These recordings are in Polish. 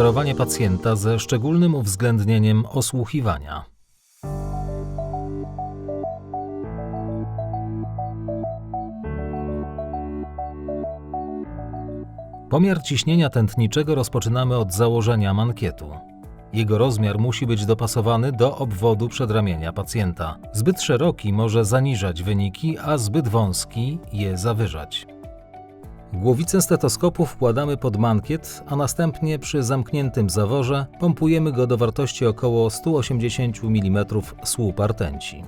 monitorowanie pacjenta ze szczególnym uwzględnieniem osłuchiwania. Pomiar ciśnienia tętniczego rozpoczynamy od założenia mankietu. Jego rozmiar musi być dopasowany do obwodu przedramienia pacjenta. Zbyt szeroki może zaniżać wyniki, a zbyt wąski je zawyżać. Głowicę stetoskopu wkładamy pod mankiet, a następnie przy zamkniętym zaworze pompujemy go do wartości około 180 mm słupa rtęci.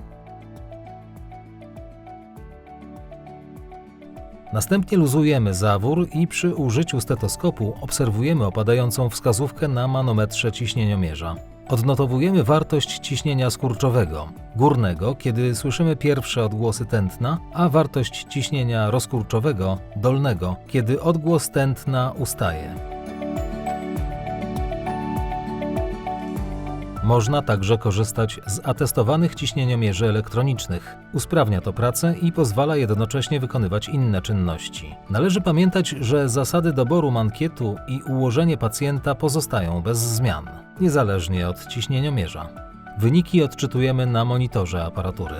Następnie luzujemy zawór i przy użyciu stetoskopu obserwujemy opadającą wskazówkę na manometrze ciśnieniomierza. Odnotowujemy wartość ciśnienia skurczowego, górnego, kiedy słyszymy pierwsze odgłosy tętna, a wartość ciśnienia rozkurczowego, dolnego, kiedy odgłos tętna ustaje. Można także korzystać z atestowanych ciśnieniomierzy elektronicznych. Usprawnia to pracę i pozwala jednocześnie wykonywać inne czynności. Należy pamiętać, że zasady doboru mankietu i ułożenie pacjenta pozostają bez zmian, niezależnie od ciśnieniomierza. Wyniki odczytujemy na monitorze aparatury.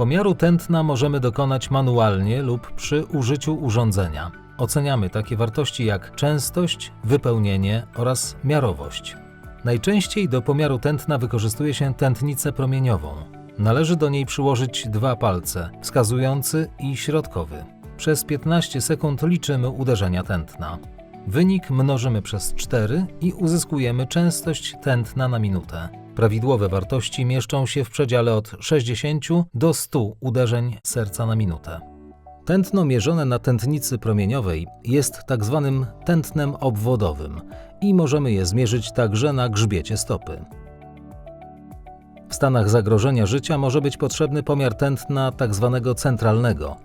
Pomiaru tętna możemy dokonać manualnie lub przy użyciu urządzenia. Oceniamy takie wartości jak częstość, wypełnienie oraz miarowość. Najczęściej do pomiaru tętna wykorzystuje się tętnicę promieniową. Należy do niej przyłożyć dwa palce, wskazujący i środkowy. Przez 15 sekund liczymy uderzenia tętna. Wynik mnożymy przez 4 i uzyskujemy częstość tętna na minutę. Prawidłowe wartości mieszczą się w przedziale od 60 do 100 uderzeń serca na minutę. Tętno mierzone na tętnicy promieniowej jest tak zwanym tętnem obwodowym i możemy je zmierzyć także na grzbiecie stopy. W stanach zagrożenia życia może być potrzebny pomiar tętna tak zwanego centralnego.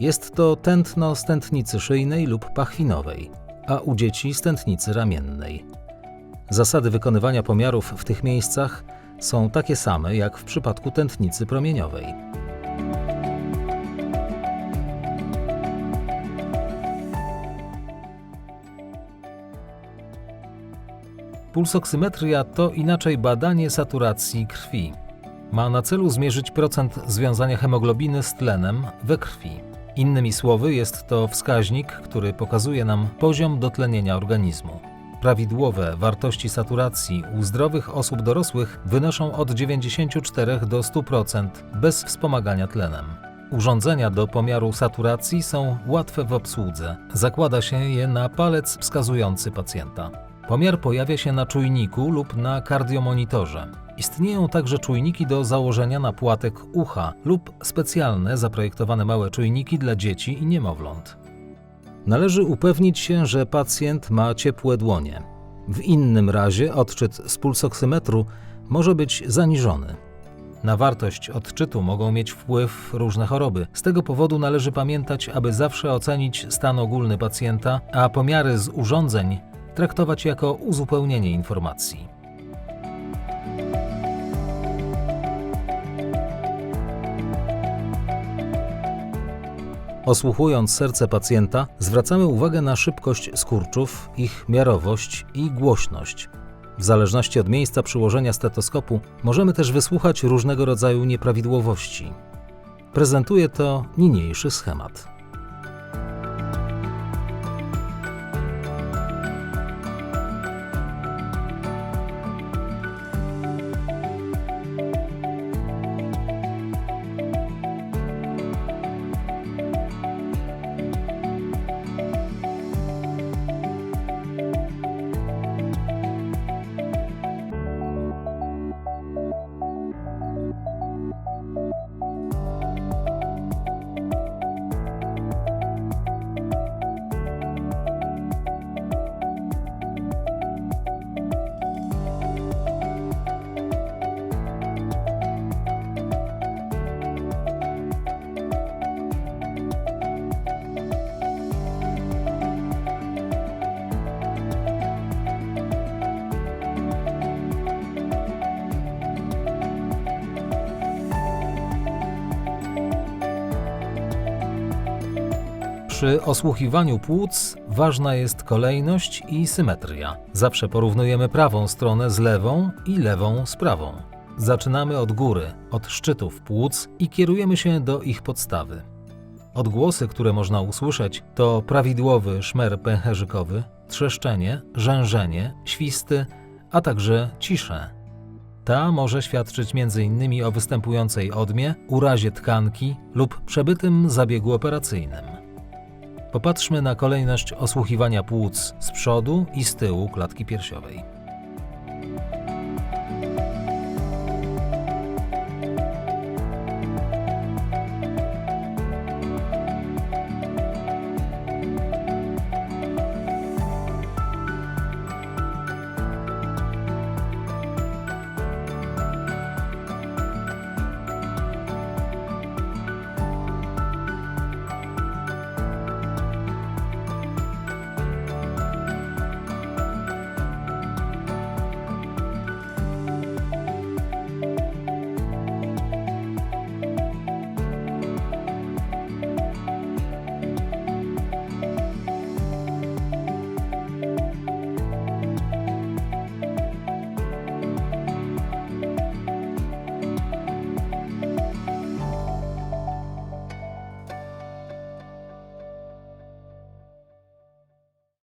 Jest to tętno z tętnicy szyjnej lub pachwinowej, a u dzieci z tętnicy ramiennej. Zasady wykonywania pomiarów w tych miejscach są takie same jak w przypadku tętnicy promieniowej. Pulsoksymetria to inaczej badanie saturacji krwi. Ma na celu zmierzyć procent związania hemoglobiny z tlenem we krwi. Innymi słowy, jest to wskaźnik, który pokazuje nam poziom dotlenienia organizmu. Prawidłowe wartości saturacji u zdrowych osób dorosłych wynoszą od 94 do 100% bez wspomagania tlenem. Urządzenia do pomiaru saturacji są łatwe w obsłudze. Zakłada się je na palec wskazujący pacjenta. Pomiar pojawia się na czujniku lub na kardiomonitorze. Istnieją także czujniki do założenia na płatek ucha lub specjalne zaprojektowane małe czujniki dla dzieci i niemowląt. Należy upewnić się, że pacjent ma ciepłe dłonie. W innym razie odczyt z pulsoksymetru może być zaniżony. Na wartość odczytu mogą mieć wpływ różne choroby. Z tego powodu należy pamiętać, aby zawsze ocenić stan ogólny pacjenta, a pomiary z urządzeń traktować jako uzupełnienie informacji. Osłuchując serce pacjenta, zwracamy uwagę na szybkość skurczów, ich miarowość i głośność. W zależności od miejsca przyłożenia stetoskopu możemy też wysłuchać różnego rodzaju nieprawidłowości. Prezentuje to niniejszy schemat. Przy osłuchiwaniu płuc ważna jest kolejność i symetria. Zawsze porównujemy prawą stronę z lewą i lewą z prawą. Zaczynamy od góry, od szczytów płuc i kierujemy się do ich podstawy. Odgłosy, które można usłyszeć, to prawidłowy szmer pęcherzykowy, trzeszczenie, rzężenie, świsty, a także ciszę. Ta może świadczyć m.in. o występującej odmie, urazie tkanki lub przebytym zabiegu operacyjnym. Popatrzmy na kolejność osłuchiwania płuc z przodu i z tyłu klatki piersiowej.